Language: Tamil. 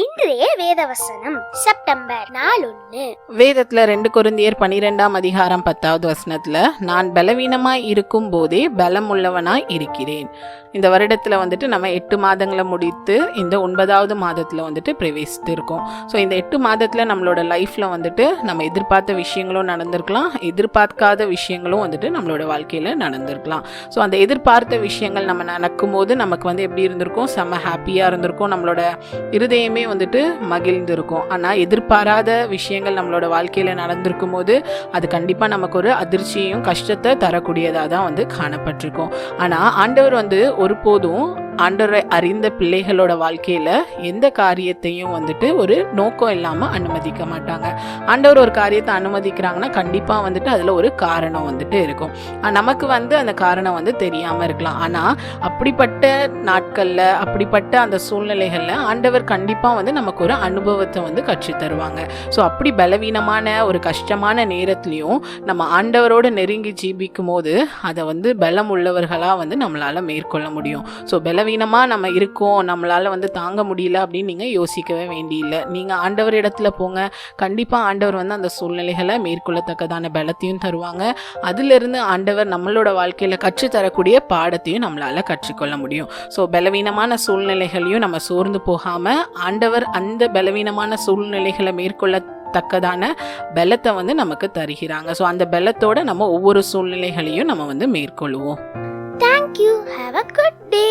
இன்றைய வேதவசனம் செப்டம்பர் நாலொன்னு. வேதத்துல ரெண்டு குருந்தியர் பனிரெண்டாம் அதிகாரம் பத்தாவது வசனத்துல நான் பலவீனமாய் இருக்கும் போதே பலம் உள்ளவனாய் இருக்கிறேன். இந்த வருடத்துல வந்துட்டு நம்ம எட்டு மாதங்களை முடித்து இந்த ஒன்பதாவது மாதத்துல வந்துட்டு பிரவேசித்து இருக்கோம் ஸோ இந்த எட்டு மாதத்துல நம்மளோட லைஃப்ல வந்துட்டு நம்ம எதிர்பார்த்த விஷயங்களும் நடந்திருக்கலாம் எதிர்பார்க்காத விஷயங்களும் வந்துட்டு நம்மளோட வாழ்க்கையில நடந்திருக்கலாம். ஸோ அந்த எதிர்பார்த்த விஷயங்கள் நம்ம நடக்கும்போது நமக்கு வந்து எப்படி இருந்திருக்கும்? செம்ம ஹாப்பியாக இருந்திருக்கும். நம்மளோட இருதயமே வந்துட்டு மகிழ்ந்திருக்கும். ஆனால் எதிர்பாராத விஷயங்கள் நம்மளோட வாழ்க்கையில் நடந்திருக்கும் போது அது கண்டிப்பாக நமக்கு ஒரு அதிர்ச்சியையும் கஷ்டத்தை தரக்கூடியதாக தான் வந்து காணப்பட்டிருக்கும். ஆனால் ஆண்டவர் வந்து ஒருபோதும் ஆண்டவரை அறிந்த பிள்ளைகளோட வாழ்க்கையில் எந்த காரியத்தையும் வந்துட்டு ஒரு நோக்கம் இல்லாமல் அனுமதிக்க மாட்டாங்க. ஆண்டவர் ஒரு காரியத்தை அனுமதிக்கிறாங்கன்னா கண்டிப்பாக வந்துட்டு அதில் ஒரு காரணம் வந்துட்டு இருக்கும். நமக்கு வந்து அந்த காரணம் வந்து தெரியாமல் இருக்கலாம். ஆனால் அப்படிப்பட்ட நாட்களில் அப்படிப்பட்ட அந்த சூழ்நிலைகளில் ஆண்டவர் கண்டிப்பாக வந்து நமக்கு ஒரு அனுபவத்தை வந்து கற்றுத் தருவாங்க. ஸோ அப்படி பலவீனமான ஒரு கஷ்டமான நேரத்துலையும் நம்ம ஆண்டவரோட நெருங்கி ஜீபிக்கும் போது அதை வந்து பலம் உள்ளவர்களாக வந்து நம்மளால் மேற்கொள்ள முடியும். ஸோ பலவீனமாக நம்ம இருக்கோம் நம்மளால் வந்து தாங்க முடியல அப்படின்னு நீங்கள் யோசிக்கவே வேண்டியில்லை. நீங்கள் ஆண்டவர் இடத்துல போங்க. கண்டிப்பாக ஆண்டவர் வந்து அந்த சூழ்நிலைகளை மேற்கொள்ளத்தக்கதான பலத்தையும் தருவாங்க. அதிலிருந்து ஆண்டவர் நம்மளோட வாழ்க்கையில் கற்றுத்தரக்கூடிய பாடத்தையும் நம்மளால் கற்றுக்கொள்ள முடியும். ஸோ பலவீனமான சூழ்நிலைகளையும் நம்ம சோர்ந்து போகாமல் ஆண்டவர் அந்த பலவீனமான சூழ்நிலைகளை மேற்கொள்ள தக்கதான பலத்தை வந்து நமக்கு தருகிறாங்க. ஸோ அந்த பலத்தோட நம்ம ஒவ்வொரு சூழ்நிலைகளையும் நம்ம வந்து மேற்கொள்வோம். Thank you have a good day